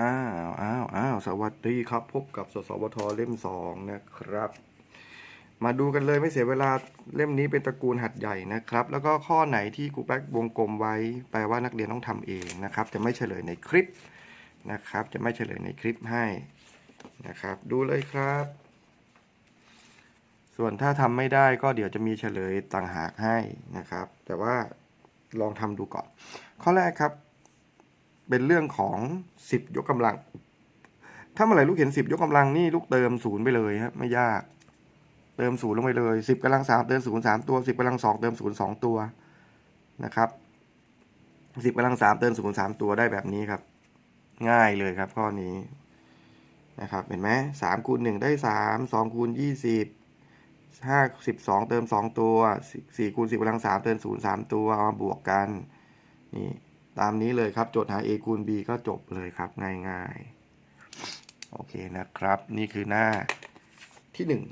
อ้าวอ้าวอ้าวสวัสดีครับ พบกับสสวทเล่มสองนะครับ มาดูกันเลยไม่เสียเวลาเล่มนี้เป็นตระกูลหัดใหญ่นะครับ แล้วก็ข้อไหนที่ครูแป๊กวงกลมไว้ แปลว่านักเรียนต้องทำเองนะครับ จะไม่เฉลยในคลิปนะครับ จะไม่เฉลยในคลิปให้นะครับ ดูเลยครับ ส่วนถ้าทำไม่ได้ก็เดี๋ยวจะมีเฉลยต่างหากให้นะครับ แต่ว่าลองทำดูก่อน ข้อแรกครับ เป็นเรื่องของสิบยกกำลัง ถ้าเมื่อไหร่ลูกเห็นสิบยกกำลังนี่ลูกเติมศูนย์ไปเลยฮะไม่ยาก เติมศูนย์ลงไปเลยสิบกำลังสามเติมศูนย์สามตัวสิบกำลังสองเติมศูนย์สองตัวนะครับสิบกำลังสามเติมศูนย์สามตัวได้แบบนี้ครับ ง่ายเลยครับข้อนี้นะครับเห็นไหมสามคูณหนึ่งได้สามสองคูณยี่สิบห้าสิบสองเติมสองตัวสี่คูณสิบกำลังสามเติมศูนย์สามตัวเอามาบวกกันนี่ ตามนี้เลยครับ โจทย์หา a คูณ b ก็จบเลยครับง่ายๆ โอเคนะครับ นี่คือหน้าที่หนึ่ง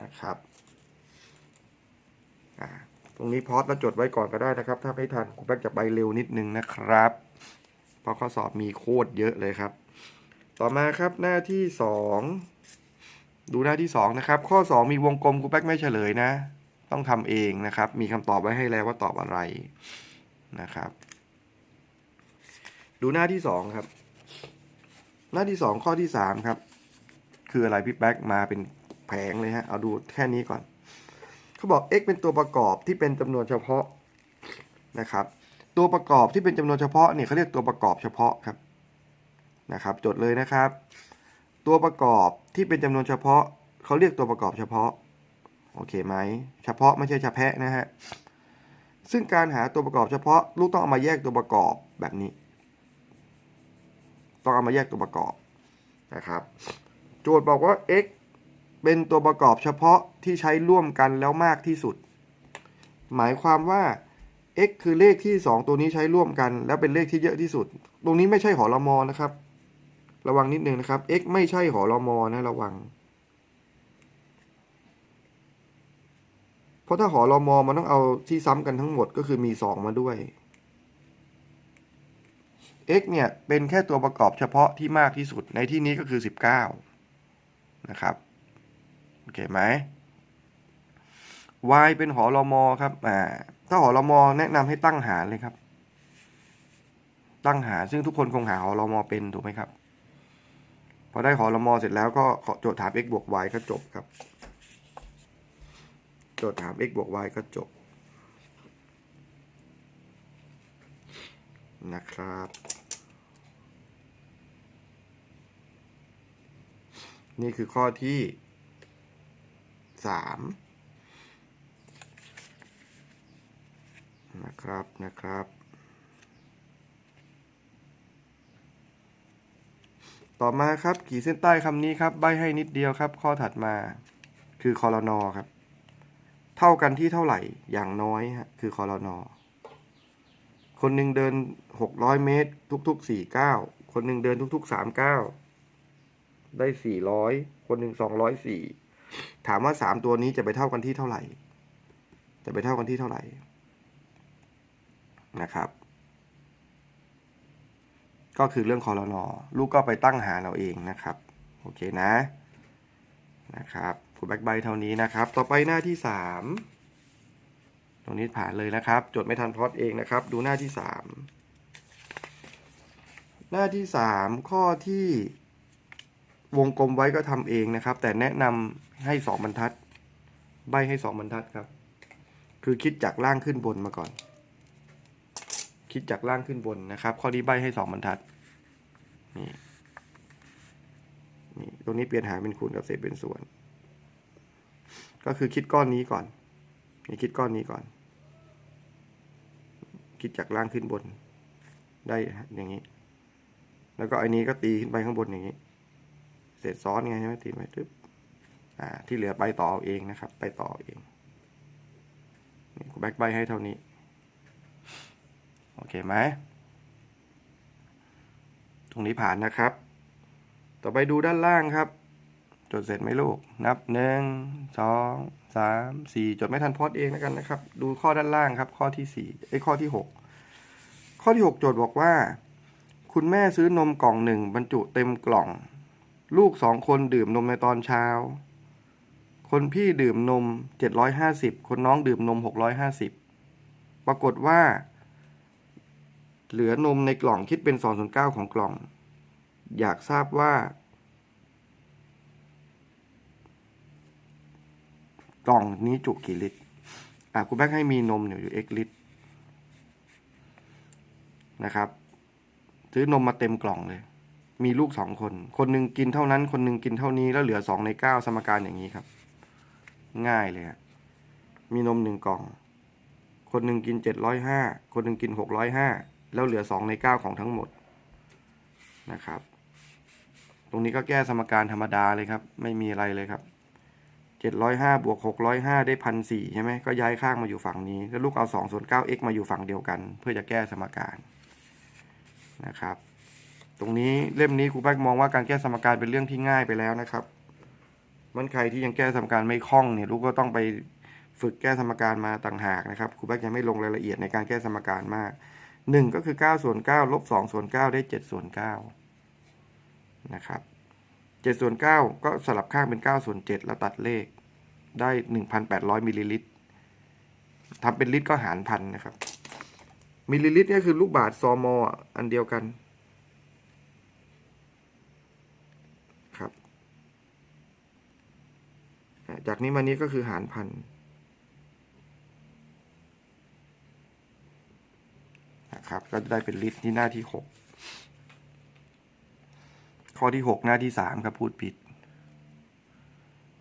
นะครับตรงนี้พอสแล้วจดไว้ก่อนก็ได้นะครับ ถ้าไม่ทันครูแป๊กจะไปเร็วนิดนึงนะครับ เพราะข้อสอบมีโคตรเยอะเลยครับ ต่อมาครับหน้าที่สองดูหน้าที่สองนะครับ ข้อสองมีวงกลมครูแป๊กไม่เฉลยนะ ต้องทำเองนะครับ มีคำตอบไว้ให้แล้วว่าตอบอะไรนะครับ ดูหน้าที่สองครับ หน้าที่สองข้อที่สามครับ คืออะไรพี่แป๊กมาเป็นแผงเลยฮะ เอาดูแค่นี้ก่อน เขาบอก x เป็นตัวประกอบที่เป็นจำนวนเฉพาะนะครับ ตัวประกอบที่เป็นจำนวนเฉพาะเนี่ยเขาเรียกตัวประกอบเฉพาะครับนะครับ จดเลยนะครับ ตัวประกอบที่เป็นจำนวนเฉพาะเขาเรียกตัวประกอบเฉพาะ โอเคไหม เฉพาะไม่ใช่เฉพาะนะฮะ ซึ่งการหาตัวประกอบเฉพาะลูกต้องเอามาแยกตัวประกอบแบบนี้ ต้องเอามาแยกตัวประกอบนะครับโจทย์บอกว่า x เป็นตัวประกอบเฉพาะที่ใช้ร่วมกันแล้วมากที่สุด หมายความว่า x คือเลขที่ 2 ตัวนี้ใช้ร่วมกัน แล้วเป็นเลขที่เยอะที่สุด ตรงนี้ไม่ใช่หอละมอนะครับ ระวังนิดนึงนะครับ x ไม่ใช่หอละมอนะระวัง เพราะถ้าหอละมอมันต้องเอาที่ซ้ำกันทั้งหมดก็คือมี 2 มาด้วย x เนี่ย เป็นแค่ตัวประกอบเฉพาะที่มากที่สุดในที่นี้ก็คือ 19 นะครับ โอเคไหม y เป็นหอรมอครับอ่าถ้าหอรมอแนะนำให้ตั้งหารเลยครับ ตั้งหารซึ่งทุกคนคงหาหอรมอเป็นถูกไหมครับ พอได้หอรมอเสร็จแล้วก็โจทย์ถาม x บวก y ก็จบครับ โจทย์ถาม x บวก y ก็จบ นะครับ นี่คือข้อที่สามนะครับนะครับ ต่อมาครับขีดเส้นใต้คำนี้ครับใบให้นิดเดียวครับ ข้อถัดมาคือคอรนอครับ เท่ากันที่เท่าไหร่อย่างน้อยฮะคือคอรนอ คนหนึ่งเดินหกร้อยเมตร ทุกๆสี่เก้าคนหนึ่งเดินทุกๆสามเก้าได้สี่ร้อยคนหนึ่งสองร้อยสี่ถามว่าสามตัวนี้จะไปเท่ากันที่เท่าไหร่ จะไปเท่ากันที่เท่าไหร่นะครับ ก็คือเรื่องคอรนอลูกก็ไปตั้งหาเราเองนะครับ โอเคนะนะครับคุณแบ็กใบเท่านี้นะครับ ต่อไปหน้าที่สาม ตรงนี้ผ่านเลยนะครับ จดไม่ทันพอดเองนะครับ ดูหน้าที่สามหน้าที่สามข้อที่วงกลมไว้ก็ทำเองนะครับ แต่แนะนำให้สองบรรทัด ใบให้สองบรรทัดครับ คือคิดจากล่างขึ้นบนมาก่อน คิดจากล่างขึ้นบนนะครับ ข้อนี้ใบให้สองบรรทัดนี่นี่ตรงนี้เปลี่ยนหารเป็นคูณกับเศษเป็นส่วน ก็คือคิดก้อนนี้ก่อน นี่คิดก้อนนี้ก่อน คิดจากล่างขึ้นบน ได้อย่างนี้ แล้วก็ไอันนี้ก็ตีขึ้นไปข้างบนอย่างนี้เศษซ้อนไงใช่ไหมตีไปตึ๊บอ่า ที่เหลือไปต่อเอาเองนะครับ ไปต่อเอาเองนี่กูแบ็กใบให้เท่านี้ โอเคไหมตรงนี้ผ่านนะครับ ต่อไปดูด้านล่างครับ จดเสร็จไหมลูก นับหนึ่งสอง สามสี่จดไม่ทันพอดเองแล้วกันนะครับ ดูข้อด้านล่างครับ ข้อที่สี่ไอ้ข้อที่หกข้อที่หกโจทย์บอกว่า คุณแม่ซื้อนมกล่องหนึ่งบรรจุเต็มกล่อง ลูกสองคนดื่มนมในตอนเช้า คนพี่ดื่มนม750คนน้องดื่มนม650ปรากฏว่า เหลือนมในกล่องคิดเป็น2ส่วน9ของกล่อง อยากทราบว่า กล่องนี้จุกี่ลิตร อะคุณแบงค์ให้มีนมอยู่ x ลิตรนะครับ ซื้อนมมาเต็มกล่องเลย มีลูกสองคน คนหนึ่งกินเท่านั้น คนหนึ่งกินเท่านี้ แล้วเหลือสองในเก้าสมการอย่างนี้ครับ ง่ายเลยฮะมีนมหนึ่งกล่อง คนหนึ่งกินเจ็ดร้อยห้า คนหนึ่งกินหกร้อยห้า แล้วเหลือสองในเก้าของทั้งหมดนะครับ ตรงนี้ก็แก้สมการธรรมดาเลยครับ ไม่มีอะไรเลยครับ เจ็ดร้อยห้าบวกหกร้อยห้าได้พันสี่ใช่ไหมก็ย้ายข้างมาอยู่ฝั่งนี้ แล้วลูกเอาสองส่วนเก้า x มาอยู่ฝั่งเดียวกัน เพื่อจะแก้สมการนะครับ ตรงนี้เล่มนี้ครูแป๊กมองว่าการแก้สมการเป็นเรื่องที่ง่ายไปแล้วนะครับ มันใครที่ยังแก้สมการไม่คล่องเนี่ยลูกก็ต้องไปฝึกแก้สมการมาต่างหากนะครับครูแป๊กยังไม่ลงรายละเอียดในการแก้สมการมากหนึ่งก็คือเก้าส่วนเก้าลบสองส่วนเก้าได้เจ็ดส่วนเก้านะครับ เจ็ดส่วนเก้าก็สลับข้างเป็นเก้าส่วนเจ็ดแล้วตัดเลขได้หนึ่งพันแปดร้อยมิลลิลิตรทำเป็นลิตรก็หารพันนะครับ มิลลิลิตรนี่คือลูกบาศก์ซอมออันเดียวกันครับ จากนี้มานี้ก็คือหารพันนะครับ ก็ได้เป็นลิตรที่หน้าที่หก ข้อที่หกหน้าที่สามครับ พูดผิด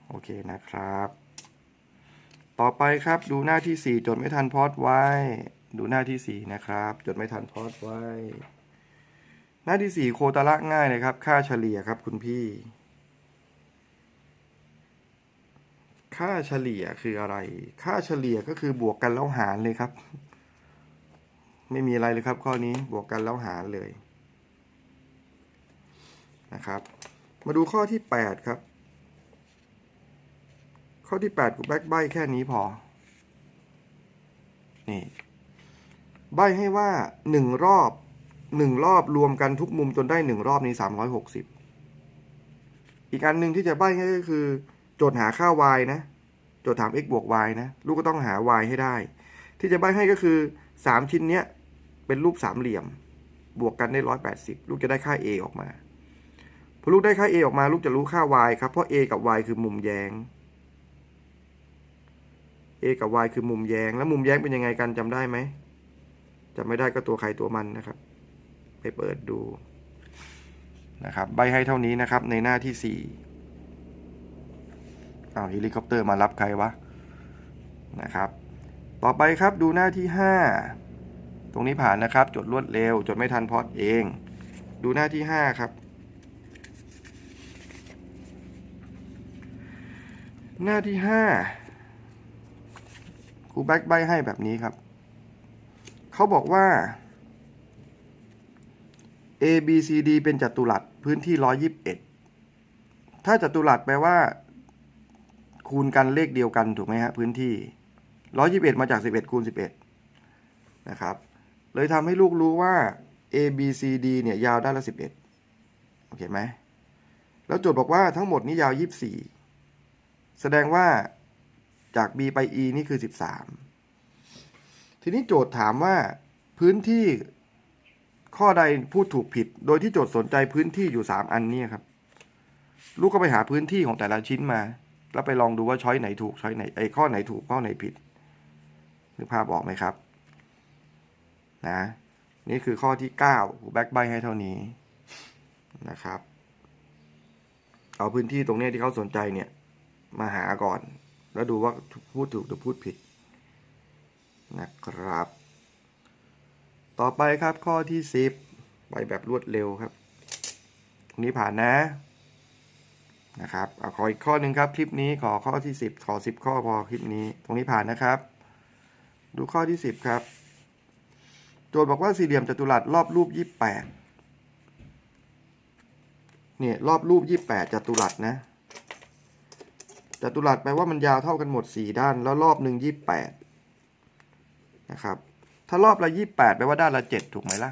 โอเคนะครับ ต่อไปครับดูหน้าที่สี่จดไม่ทันพอดไว้ ดูหน้าที่สี่นะครับ จดไม่ทันพอดไว้ หน้าที่สี่โคตรละง่ายเลยครับ ค่าเฉลี่ยครับคุณพี่ ค่าเฉลี่ยคืออะไร ค่าเฉลี่ยก็คือบวกกันแล้วหารเลยครับ ไม่มีอะไรเลยครับ ข้อนี้บวกกันแล้วหารเลย นะครับ มาดูข้อที่แปดครับ ข้อที่แปดกูแบกใบแค่นี้พอ นี่ใบให้ว่าหนึ่งรอบหนึ่งรอบรวมกันทุกมุมจนได้หนึ่งรอบนี้สามร้อยหกสิบอีกอันหนึ่งที่จะใบให้ก็คือ โจทย์หาค่า y นะ โจทย์ถาม x บวก y นะ ลูกก็ต้องหา y ให้ได้ ที่จะใบให้ก็คือสามชิ้นเนี้ยเป็นรูปสามเหลี่ยม บวกกันได้ร้อยแปดสิบลูกจะได้ค่า a ออกมา พอลูกได้ค่า a ออกมาลูกจะรู้ค่า y ครับ เพราะ a กับ y คือมุมแย้ง a กับ y คือมุมแย้ง แล้วมุมแย้งเป็นยังไงกันจำได้ไหมจำไม่ได้ก็ตัวใครตัวมันนะครับ ไปเปิดดูนะครับ ใบให้เท่านี้นะครับ ในหน้าที่สี่อ้าวเฮลิคอปเตอร์มารับใครวะนะครับ ต่อไปครับดูหน้าที่ห้าตรงนี้ผ่านนะครับ จดรวดเร็ว จดไม่ทันพอดเอง ดูหน้าที่ห้าครับ หน้าที่ห้าครูแบ็กใบให้แบบนี้ครับ เขาบอกว่า A B C D เป็นจัตุรัสพื้นที่121ถ้าจัตุรัสแปลว่า คูณกันเลขเดียวกันถูกไหมฮะพื้นที่121มาจาก11คูณ11นะครับ เลยทำให้ลูกรู้ว่า A B C D เนี่ยยาวด้านละ11โอเคไหมแล้วโจทย์บอกว่าทั้งหมดนี้ยาว24 แสดงว่าจาก B ไป E นี่คือ 13 ทีนี้โจทย์ถามว่าพื้นที่ข้อใดพูดถูกผิด โดยที่โจทย์สนใจพื้นที่อยู่สามอันนี้ครับ ลูกก็ไปหาพื้นที่ของแต่ละชิ้นมา แล้วไปลองดูว่าช้อยไหนถูกช้อยไหนไอ้ข้อไหนถูกข้อไหนผิดนึกภาพออกไหมครับ นะนี่คือข้อที่เก้าแบ็กใบให้เท่านี้นะครับ เอาพื้นที่ตรงเนี้ยที่เขาสนใจเนี่ย มาหาก่อน แล้วดูว่าพูดถูกหรือพูดผิดนะครับ ต่อไปครับข้อที่สิบไปแบบรวดเร็วครับตรงนี้ผ่านนะนะครับเอาขออีกข้อหนึ่งครับ คลิปนี้ขอข้อที่สิบขอสิบข้อพอคลิปนี้ ตรงนี้ผ่านนะครับ ดูข้อที่สิบครับ โจทย์บอกว่าสี่เหลี่ยมจัตุรัสรอบรูปยี่แปดเนี่ยรอบรูปยี่แปดจัตุรัสนะ จัตุรัสแปลว่ามันยาวเท่ากันหมดสี่ด้าน แล้วรอบหนึ่งยี่แปดนะครับ ถ้ารอบละยี่แปลว่าด้านละเจ็ดถูกไหมล่ะ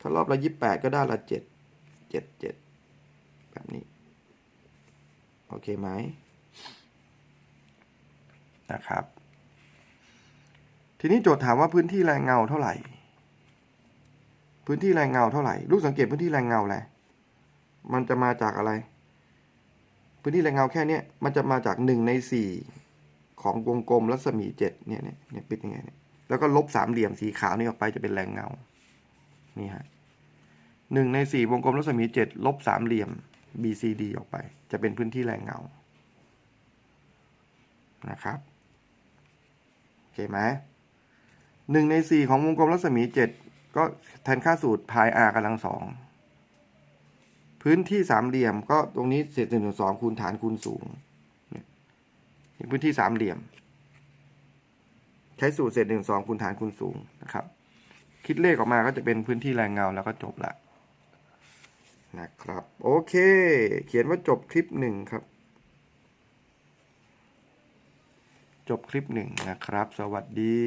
ถ้ารอบละยี่แปดก็ด้านละเจ็ดเจ็ดเจ็ดแบบนี้ โอเคไหมนะครับ ทีนี้โจทย์ถามว่าพื้นที่แรงเงาเท่าไหร่ พื้นที่แรงเงาเท่าไหร่ ลูกสังเกตพื้นที่แรงเงาแหละ มันจะมาจากอะไร พื้นที่แรงเงาแค่เนี้ยมันจะมาจากหนึ่งในสี่ของวงกลมรัศมีเจ็ดเนี่ยเนี่ยเนี่ยปิดยังไงเนี่ยแล้วก็ลบสามเหลี่ยมสีขาวนี่ออกไปจะเป็นแรงเงา นี่ฮะหนึ่งในสี่วงกลมรัศมีเจ็ดลบสามเหลี่ยม BCD ออกไป จะเป็นพื้นที่แรงเงา นะครับโอเคไหมหนึ่งในสี่ของวงกลมรัศมีเจ็ดก็แทนค่าสูตรพาย r กำลังสอง พื้นที่สามเหลี่ยมก็ตรงนี้เศษหนึ่งส่วนสองคูณฐานคูณสูงนี่ยนี่พื้นที่สามเหลี่ยม ใช้สูตรเศษหนึ่งสองคูณฐานคูณสูงนะครับ คิดเลขออกมาก็จะเป็นพื้นที่แรงเงาแล้วก็จบละนะครับ โอเค เขียนว่าจบคลิปหนึ่งครับ จบคลิปหนึ่งนะครับ สวัสดี